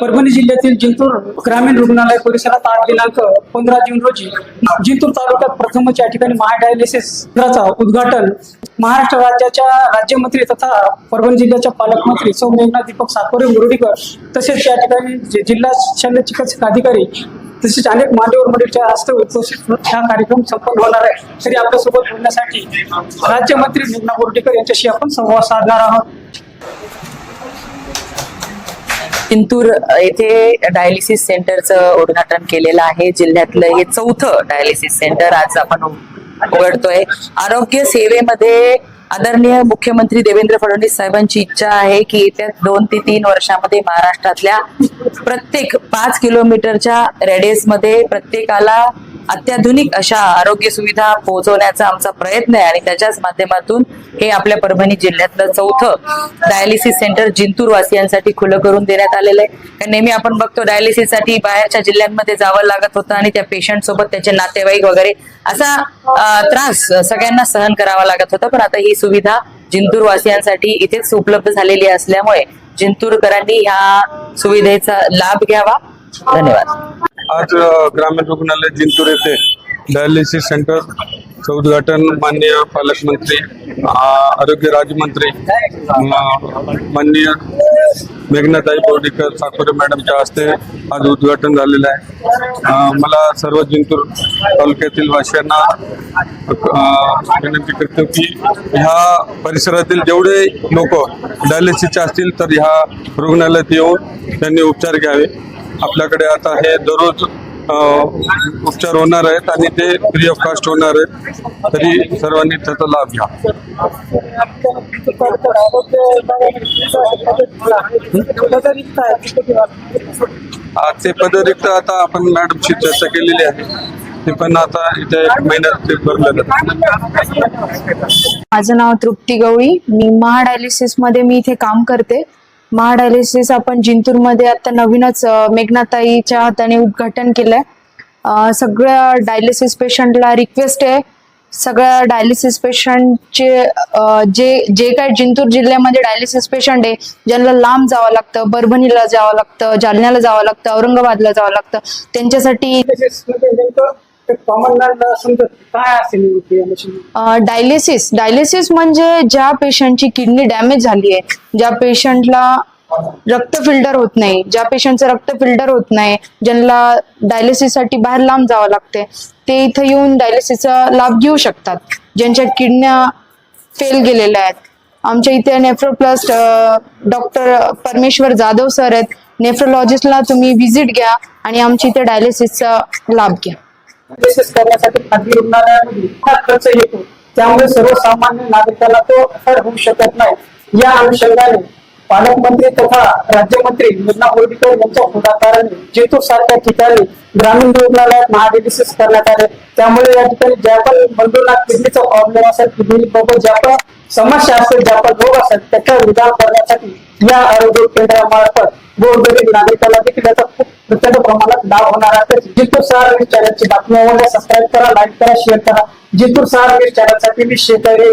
परभणी जिल्ह्यातील जिंतूर ग्रामीण रुग्णालय परिसरात आठ दिनांक पंधरा जून रोजी जिंतूर तालुक्यात प्रथमच या ठिकाणी महाडायलिसिस केंद्राचा उद्घाटन महाराष्ट्र राज्याच्या राज्यमंत्री तथा परभणी जिल्ह्याच्या पालकमंत्री सौ मेघना दीपक साकोरे मुरडीकर तसेच या ठिकाणी जिल्हा शल्य चिकित्सक अधिकारी तसेच अनेक मान्यवर मंडळीच्या हस्ते उपस्थित हा कार्यक्रम संपन्न होणार आहे. तरी आपल्यासोबत बोलण्यासाठी राज्यमंत्री मेघना बोर्डीकर यांच्याशी आपण संवाद साधणार आहोत. इंतूर येथे डायलिसिस सेंटरचं उद्घाटन केलेलं आहे. जिल्ह्यातलं हे चौथं डायलिसिस सेंटर आज आपण उघडतोय. आरोग्य सेवेमध्ये आदरणीय मुख्यमंत्री देवेंद्र फडणवीस साहेबांची इच्छा आहे की येत्या दोन ते तीन वर्षामध्ये महाराष्ट्रातल्या प्रत्येक पाच किलोमीटरच्या रेडियसमध्ये प्रत्येकाला अत्याधुनिक अशा आरोग्य सुविधा पोहोचवण्याचा आमचा प्रयत्न आहे आणि त्याच्याच माध्यमातून हे आपल्या परभणी जिल्ह्यातलं चौथं डायलिसिस सेंटर जिंतूर वासियांसाठी खुलं करून देण्यात आलेलं आहे. नेहमी आपण बघतो डायलिसिससाठी बाहेरच्या जिल्ह्यांमध्ये जावं लागत होतं आणि त्या पेशंट सोबत त्याचे नातेवाईक वगैरे असा त्रास सगळ्यांना सहन करावा लागत होता. पण आता ही सुविधा जिंतूर वासियांसाठी इथेच उपलब्ध झालेली असल्यामुळे जिंतूरकरांनी ह्या सुविधेचा लाभ घ्यावा. धन्यवाद. आज ग्रामीण रुग्णालय जिंतूर येथे डायलिसिस सेंटरचं उद्घाटन माननीय पालकमंत्री आरोग्य राज्यमंत्री माननीय मेघनाताई बोर्डीकर साकोरे मॅडमच्या हस्ते आज उद्घाटन झालेलं आहे. मला सर्व जिंतूर तालुक्यातील वासियांना विनंती करतो की ह्या परिसरातील जेवढे लोक डायलिसिसचे असतील तर ह्या रुग्णालयात येऊन त्यांनी उपचार घ्यावे. आपल्याकडे आता हे दररोज उपचार होणार आहेत आणि ते फ्री ऑफ कास्ट होणार आहेत. तरी सर्वांनी त्याचा लाभ घ्या. आजचे पदरिक्त आता आपण मॅडमशी चर्चा केलेली आहे. ते पण आता इथे एक महिन्यात ते भरलं जातं माझं नाव तृप्ती गवळी. मी महाडायलिसिसमध्ये मी इथे काम करते. महाडायलिसिस आपण जिंतूरमध्ये आता नवीनच मेघनाताईच्या हाताने उद्घाटन केलंय. सगळ्या डायलिसिस पेशंटला रिक्वेस्ट आहे. सगळ्या डायलिसिस पेशंटचे जे जे काही जिंतूर जिल्ह्यामध्ये डायलिसिस पेशंट आहे ज्यांना लांब जावं लागतं परभणीला जावं लागतं जालन्याला जावं लागतं औरंगाबादला जावं लागतं त्यांच्यासाठी कॉमन समजत काय असेल नेमकी या machine? डायलिसिस. डायलिसिस म्हणजे ज्या पेशंटची किडनी डॅमेज झाली आहे ज्या पेशंटला रक्त फिल्टर होत नाही ज्या पेशंटचं रक्त फिल्टर होत नाही ज्यांना डायलिसिससाठी बाहेर लांब जावं लागते ते इथं येऊन डायलिसिसचा लाभ घेऊ शकतात. ज्यांच्या किडन्या फेल गेलेल्या आहेत. आमच्या इथे नेफ्रोप्लास्ट डॉक्टर परमेश्वर जाधव सर आहेत. नेफ्रोलॉजिस्टला तुम्ही व्हिजिट घ्या आणि आमच्या इथे डायलिसिसचा लाभ घ्या. विशेष करण्यासाठी खाजगी रुग्णालयामध्ये फार खर्च येतो. त्यामुळे सर्वसामान्य नागरिकाला तो अफर होऊ शकत नाही. या अनुषंगाने पालकमंत्री तथा राज्यमंत्री मुन्ना बोर्डीकर यांच्या पुढाकाराने जेतूर सारख्या ठिकाणी ग्रामीण रुग्णालयात महाडिलिसिस करण्यात आले. त्यामुळे या ठिकाणी ज्या पण बंधूंना किडनीचा प्रॉब्लेम असेल किडनी बाबत ज्या पण समस्या असेल ज्या पण रोग असेल त्याचा निदान करण्यासाठी या आरोग्य केंद्रामार्फत गोरगरीब नागरिकाला देखील याचा प्रमाणात लाभ होणार आहे. तर जितूर सहार न्यूज चॅनलची बातमी सबस्क्राईब करा लाईक करा शेअर करा. जितूर सहार न्यूज चॅनलसाठी मी शेतकरी